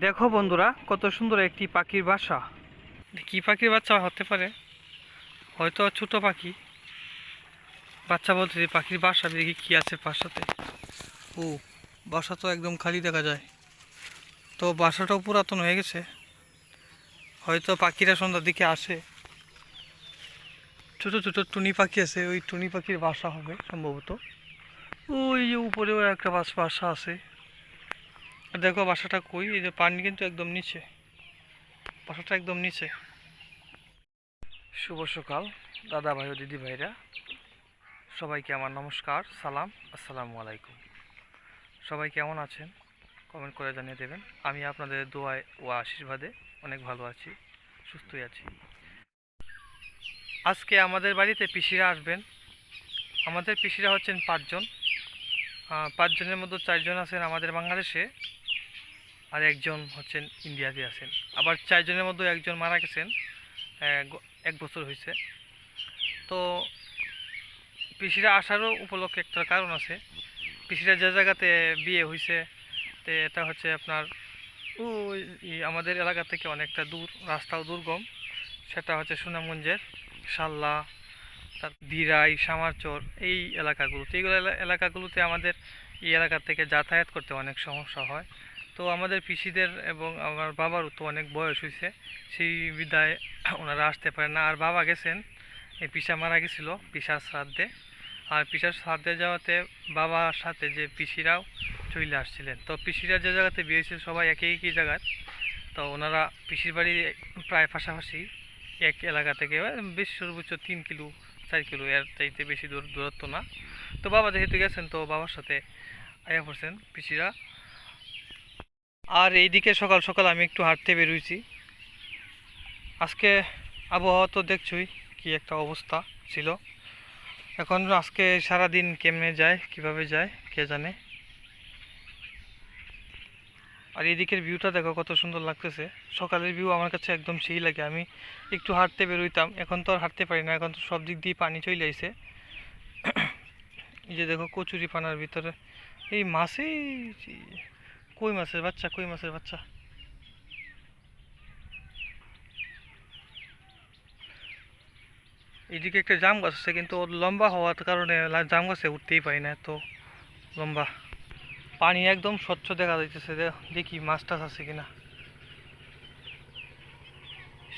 দেখো বন্ধুরা, কত সুন্দর একটি পাখির বাসা। কি পাখির বাচ্চা হতে পারে? হয়তো ছোট পাখি। বাচ্চা বলতে পাখির বাসা, দেখি কি আছে বাসাতে। ও, বাসা তো একদম খালি দেখা যায়। তো বাসাটাও পুরাতন হয়ে গেছে। হয়তো পাখিরা সন্ধ্যার দিকে আসে। ছোট ছোট টুনি পাখি আছে, ওই টুনি পাখির বাসা হবে সম্ভবত। ওই যে উপরেও একটা বাস বাসা আছে। দেখো বাসাটা কই? এই যে পানি কিন্তু একদম নিচে। বাসাটা একদম নিচে। শুভ সকাল দাদা ভাই ও দিদি ভাইরা সবাইকে আমার নমস্কার, সালাম, আসসালামু আলাইকুম। সবাই কেমন আছেন? কমেন্ট করে জানিয়ে দেবেন। আমি আপনাদের দোয়ায় ও আশীর্বাদে অনেক ভালো আছি, সুস্থই আছি। আজকে আমাদের বাড়িতে পিসিরা আসবেন। আমাদের পিসিরা হচ্ছেন পাঁচজন। পাঁচজনের মধ্যে চারজন আছেন আমাদের বাংলাদেশে। আর একজন হচ্ছেন ইন্ডিয়াতে আছেন। আবার চারজনের মধ্যে একজন মারা গেছেন এক- বছর হয়েছে। তো পিসিরা আসারও উপলক্ষে একটা কারণ আছে। পিসিরা যে জায়গাতে বিয়ে হয়েছে তো এটা হচ্ছে আপনার, ওই আমাদের এলাকা থেকে অনেকটা দূর, রাস্তাও দুর্গম। সেটা হচ্ছে সুনামগঞ্জের সাল্লা তার দিরাই, সামারচর, এই এলাকাগুলোতে। এইগুলো এলা- এলাকাগুলোতে আমাদের এই এলাকা থেকে যাতায়াত করতে অনেক সমস্যা হয়। তো আমাদের পিসিদের এবং আমার বাবারও তো অনেক বয়স হয়েছে, সেই বিদায় ওনারা আসতে পারেন না। আর বাবা গেছেন, এই পিসা মারা গেছিল পিসার শ্রাদ্ধে। আর পিসার শ্রাদ্ধে যাওয়াতে বাবার সাথে যে পিসিরাও চলে আসছিলেন। তো পিসিরা যে জায়গাতে বিয়ে হয়েছিল সবাই একই একই জায়গার। তো ওনারা পিসির বাড়ি প্রায় পাশাপাশি এক এলাকা থেকে বেশ সর্বোচ্চ তিন কিলো, চার কিলো, এর চাইতে বেশি দূর, দূরত্ব না। তো বাবা যেহেতু গেছেন, তো বাবার সাথে আয়া পড়ছেন পিসিরা। আর এইদিকে সকাল সকাল আমি একটু হাঁটতে বেরোইছি। আজকে আবহাওয়া তো দেখছই কি একটা অবস্থা ছিল। এখন আজকে সারা দিন কেমনে যায়, কীভাবে যায়, কে জানে। আর এদিকের ভিউটা দেখো কত সুন্দর লাগতেছে। সকালের ভিউ আমার কাছে একদম সেই লাগে। আমি একটু হাঁটতে বেরোইতাম, এখন তো আর হাঁটতে পারি না। এখন তো সব দিক দিয়ে পানি চলে আইছে। এই যে দেখো কচুরি পানার ভিতরে। এই মাছেই কই মাছের বাচ্চা কই মাছের বাচ্চা? এদিকে একটা জাম গাছ আছে কিন্তু লম্বা হওয়ার কারণে জাম গাছে উঠতেই পারি না এত লম্বা। পানি একদম স্বচ্ছ দেখা যাইতেছে দেখি মাছ টাছ আছে কিনা।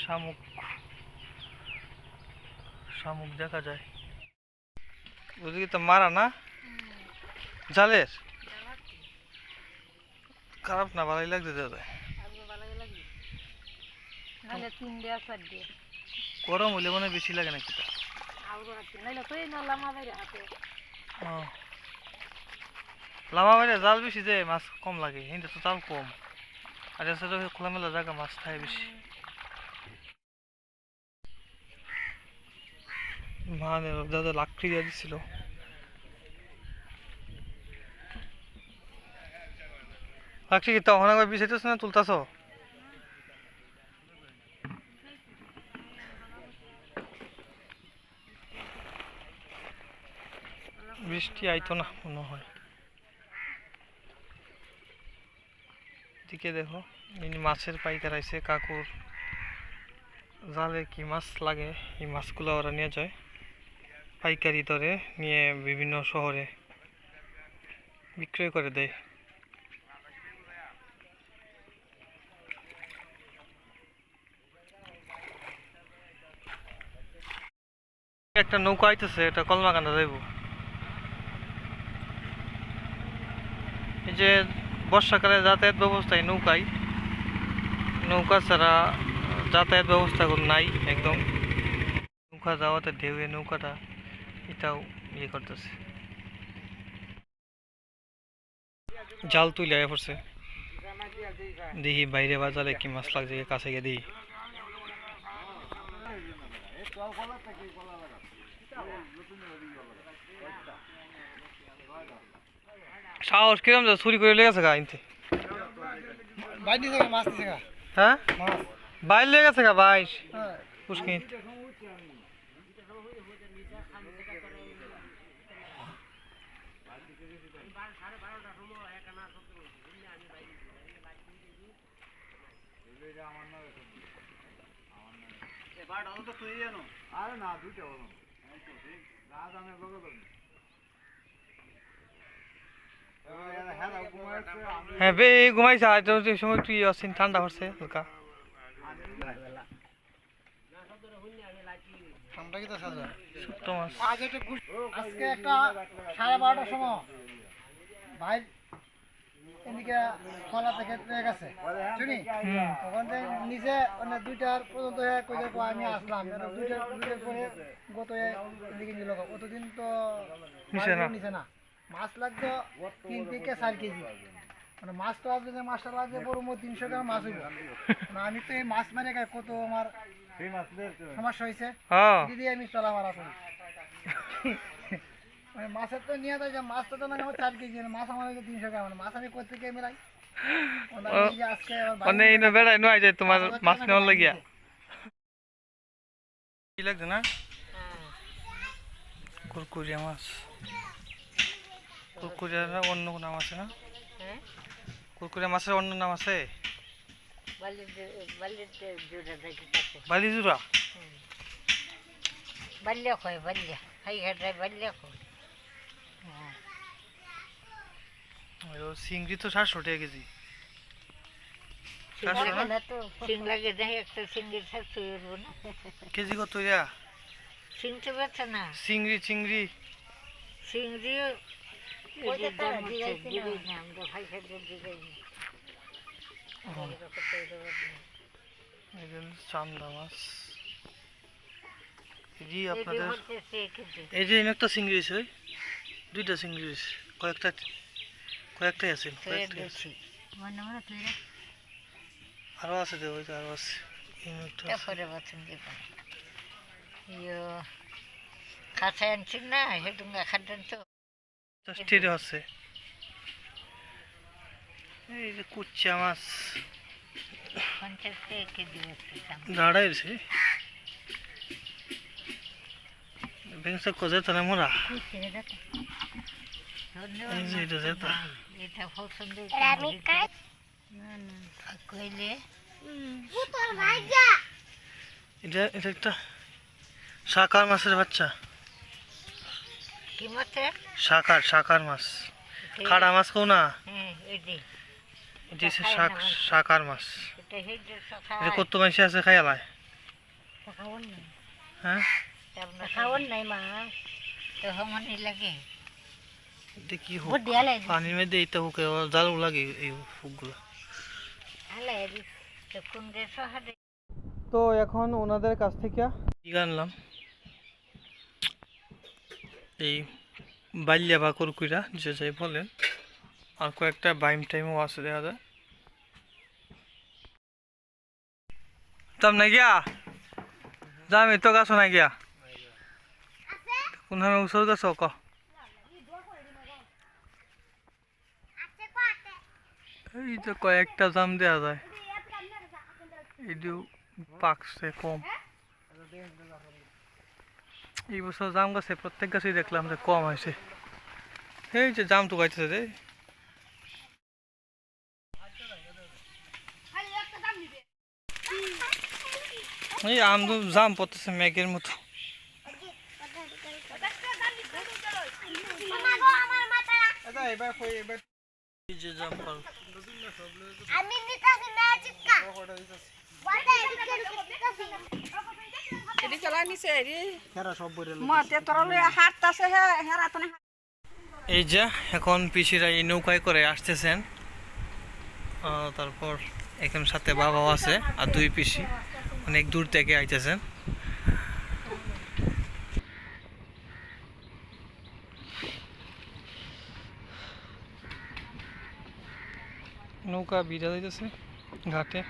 শামুক। শামুক দেখা যায়। ওদিকে তো মারা না? জালের? খারাপ না ভালোই লাগছে দাদা গরম হলে মনে বেশি লাগে নাকি না লামা বাইরে লামা বাইরে জাল বেশি যে মাছ কম লাগে কিন্তু তো জাল কম। আর এছাড়া খোলামেলা জায়গা মাছ খায় বেশি। মানে দাদা লাকড়ি দিয়ে দিছিল। লাকড়ি কি তখন একবার বিষাইতেছ না তুলতাছ? বৃষ্টি আইতো না মনে হয়। দিকে দেখো ইনি মাছের পাইকার আইছে, কাকুর জালে কি মাছ লাগে, এই মাছগুলো ওরা নিয়ে যায়। পাইকারি দরে নিয়ে বিভিন্ন শহরে বিক্রয় করে দেয়। একটা নৌকা আইতেছে, এটা কলমাকান্দা যাইব। এই যে বর্ষাকালে যাতায়াত ব্যবস্থায় নৌকায় নৌকা ছাড়া যাতায়াত ব্যবস্থা নাই একদম। নৌকা যাওয়াতে ঢেউয়ে নৌকাটা এটাও ইয়ে করতেছে। জাল তুলে পড়ছে। দেখি বাইরে বাজারে কি মাছ লাগছে কাছে গিয়ে দেখি। সাহস কিরম যা চুরি করে লেগেছে গা আনতে বাইরে থেকে মাছ দিছে গা। হ্যাঁ? মাছ। বাইর লেগেছে গা বাইশ। হ্যাঁ। পুষ্কিন আরে না দুইটা হলো। রাত আমি লগে লগে হ্যাঁ ঘুমাইছে আমি হ্যাঁ বে ঘুমাইছে আর তো সময় তুই আসিন ঠান্ডা পড়ছে হালকা। আমরা কি তো সাজা ছোট্ট মাছ। আজকে একটা সাড়ে বারোটার সময়। ভাই এদিকে শুনি? মানে দুইটার পর্যন্ত হয়ে আমি আসলাম। দুইটার দুইটার পরে গত এদিকে নিল অতদিন তো নিচে না। মাছ লাগতো তিন থেকে চার কেজি। মানে মাছটা আসবে যে মাছটা লাগবে বড় মোট তিনশো গ্রাম মাছ হইব। মানে আমি তো এই মাছ মারে খাই কত আমার সমস্যা হয়েছে হ্যাঁ। দিদি আমি চলা মারা করি। মানে মাছের তো নিয়ে যায় যে মাছটা তো মানে আমার চার কেজি মাছ আমার তিনশো গ্রাম মানে মাছ আমি মেলাই বাইরে মানে এই বেড়াই নয় যে তোমার মাছ নেওয়ার লাগিয়া? কি লাগছে না? কুরকুরিয়া মাছ। কুরকুরিয়া অন্য কোনো নাম আছে না? হ্যাঁ? কুরকুরিয়া মাছের অন্য নাম আছে? বালির জোড়া বাল্য কয় বাল্য। হাই ঘাটায় বাল্য কয়। চিংড়ি তো সাতশো টাকা কেজি। কেজি কত ইয়া সিং বেছে না। চিংড়ি চিংড়ি। যে চান্দা মাছ। এই যে আপনাদের এই যে। একটা চিংড়ি ওই। দুইটা চিংড়ি কয়েকটা কয়েকটাই আছে কয়েকটাই আছে। তুই আরও আছে তো ওই আরও আছে। তারপরে বাথরুম দিবা ইয়ো খাঁচা আনছি না? খাটেন তো। আছে। এই যে কুচ্চা মাছ। পঞ্চাশ টাকা কেজি তাহলে মোরা? এটা এটা পছন্দ কইলে এটা এটা একটা শাকার মাছের বাচ্চা শাকার শাকার মাছ খাড়া মাছ কও না এটি শাক শাকার মাছ এটা কত মাসে আছে খাইয়ালায় খাওয়ান নাই হ্যাঁ মা তো লাগে এটা কি হোক পানির মধ্যে এইটা হোক জাল লাগে এই হুকগুলো তো এখন ওনাদের কাছ থেকে কি আনলাম এই বাল্যা বা কুরকুরা যে যাই বলেন। আর কয়েকটা বাইম টাইমও আছে দেখা যায়। তাম না গিয়া? যাম এই তো গাছ না গিয়া? কোন ওচর গাছ ক? এই তো কয়েকটা জাম দেওয়া যায়। এটিও পাকছে কম। এই বছর জাম গাছে, প্রত্যেক গাছেই দেখলাম যে কম হয়েছে। এই যে জাম তো গাইতেছে রে এই আম তো জাম পড়তেছে মেঘের মতো। এই যে এই যে এখন পিসিরা এই নৌকায় করে আসতেছেন। আহ, তারপর এখানে সাথে বাবাও আছে আর দুই পিসি। অনেক দূর থেকে আইতেছেন। নৌকা বিড়া যাইতেছে ঘাটে।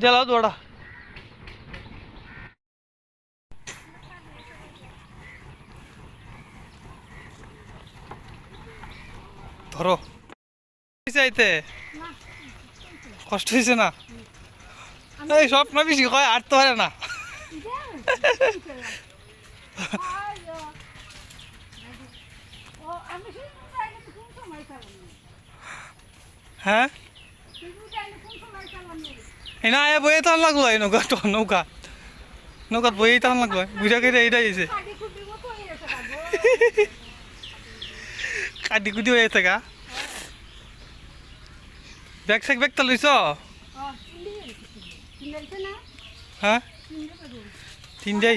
জ্বালাও দৌড়া ধরো। চাইতে কষ্ট হয়েছে না? এই স্বপ্ন বেশি কয় আর তো পারে না। হ্যাঁ? এনা আয়া বইয়ে তখন লাগল, এই নৌকা নৌকা। নৌকাত বইয়ে তখন লাগল, বুঝা কেটে এইটা দিছে কাটি কুটি হয়ে গা। ব্যাগ স্যাগ ব্যাগ তো লইছ? হ্যাঁ? তিনটাই।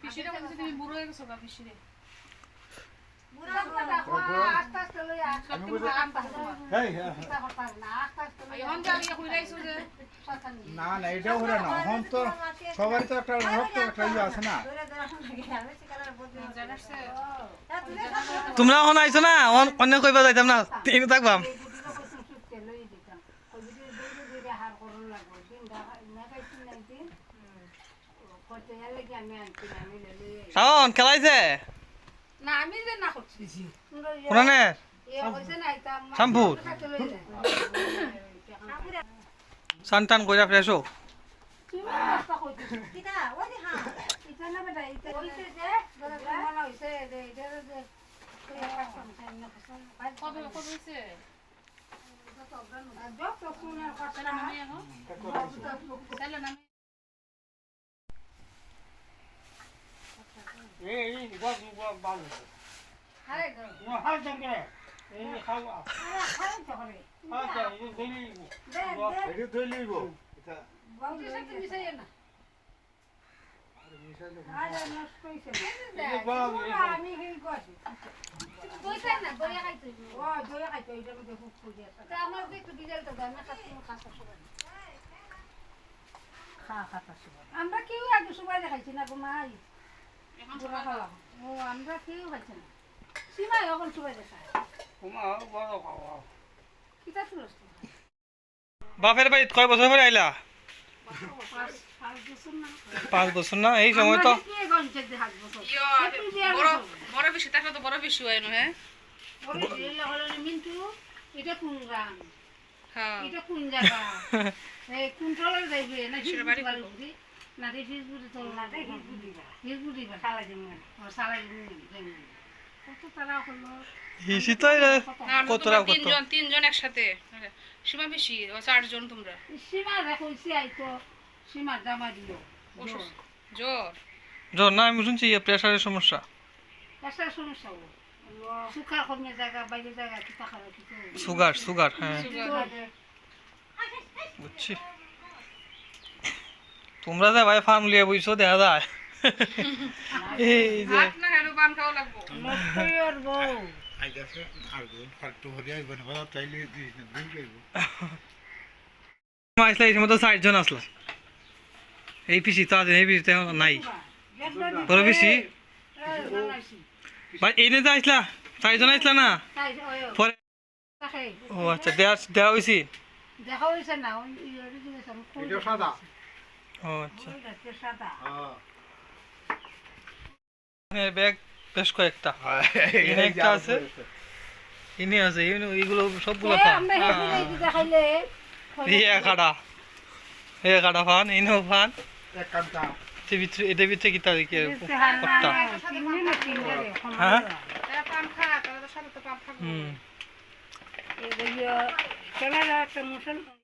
পিসিরে বলছে তুমি বুড়ো হয়ে গেছো বা পিসিরে এখন যা ইয়ে কইরা আইছো যে না না এটাও হলো না তো তো একটা রক্ত একটা আছে না তোমরা এখন আইছো না? অন- অন্য কইবা যাইতাম না? তিন থাকবাম খেলাইছে? না আমি যে না করছি। কোনানে শ্যাম্পুর? সান টান কইরা ফ্রেশ হোক কবে কবে হইছে তাহলে নামে এখন তাহলে নামে এই এই গস গস বাল নো হাল জঙ্গে এই খাওয়া আচ্ছা এই ডেলি এটা ধরে লইব এই বাল আমরা কেউ আগে সবাই দেখাইছি না গো মাই আমরা কেউ খাইছি না এখন সবাই কিতা ছিল বাপের বাড়ি কয় বছর পরে আইলা? পাঁচ বছর না। পাঁচ বছর না এই সময় তো বড় বড় বেশি থাকলে তো বড় বেশি হয় না হ্যাঁ? ওরে দিলে হলো মিন্টু এটা কোন গ্রাম হ্যাঁ। এটা কোন জায়গা? এই কোন টলার যাইবে? না সেটা বাড়ি হিজবুড়ি বাড়ি না। রে হিজবুড়ি তো না রে হিজবুড়ি হিজবুড়ি বাড়ি জমি ও সালা জমি কত তারা হলো? হিসি তো এরা না তোমরা কত? তিনজন তিনজন একসাথে। সীমা বেশি ও চারজন তোমরা। সীমা দেখো সে আইতো সীমার জামা দিল। জ্বর জ্বর না আমি শুনছি প্রেশারের সমস্যা। একটা সমস্যা কমে জায়গা বাইরে জায়গা কি সুগার সুগার হ্যাঁ। সুগার। বুঝছি। তোমরা যে ভাই ফার্ম লিয়ে বইছো দেখা যায়। এই যে। ভাত না খাইলেও পান খাওয়া লাগবো। নষ্টর বউ। আইতাছে আর ফালতু হরি আইব না কথা চাইলে দিস না দুই পাইব আসলে এই আসলো। পিসি তো আছে এই পিসি তো নাই। বড় পিসি? ভাই এই নিয়ে যে আসলা চারজন আসলা না? পরে ও আচ্ছা দেওয়া দেওয়া হয়েছি দেখা হয়েছে না ও আচ্ছা। হ্যাঁ ব্যাগ বেশ কয়েকটা। এখানে একটা আছে। ইনি আছে। ইনি এইগুলো সবগুলো ফান আমরা হেঁটে যাই যে দেখাইলে। এই কাটা এই কাটা ফান ইনো ফান। এটার ভিতরে এটার ভিতরে কি তার কি কট্টা। হ্যাঁ? তারা পান খা তারা তো সাথে তো পান খাব। হুম।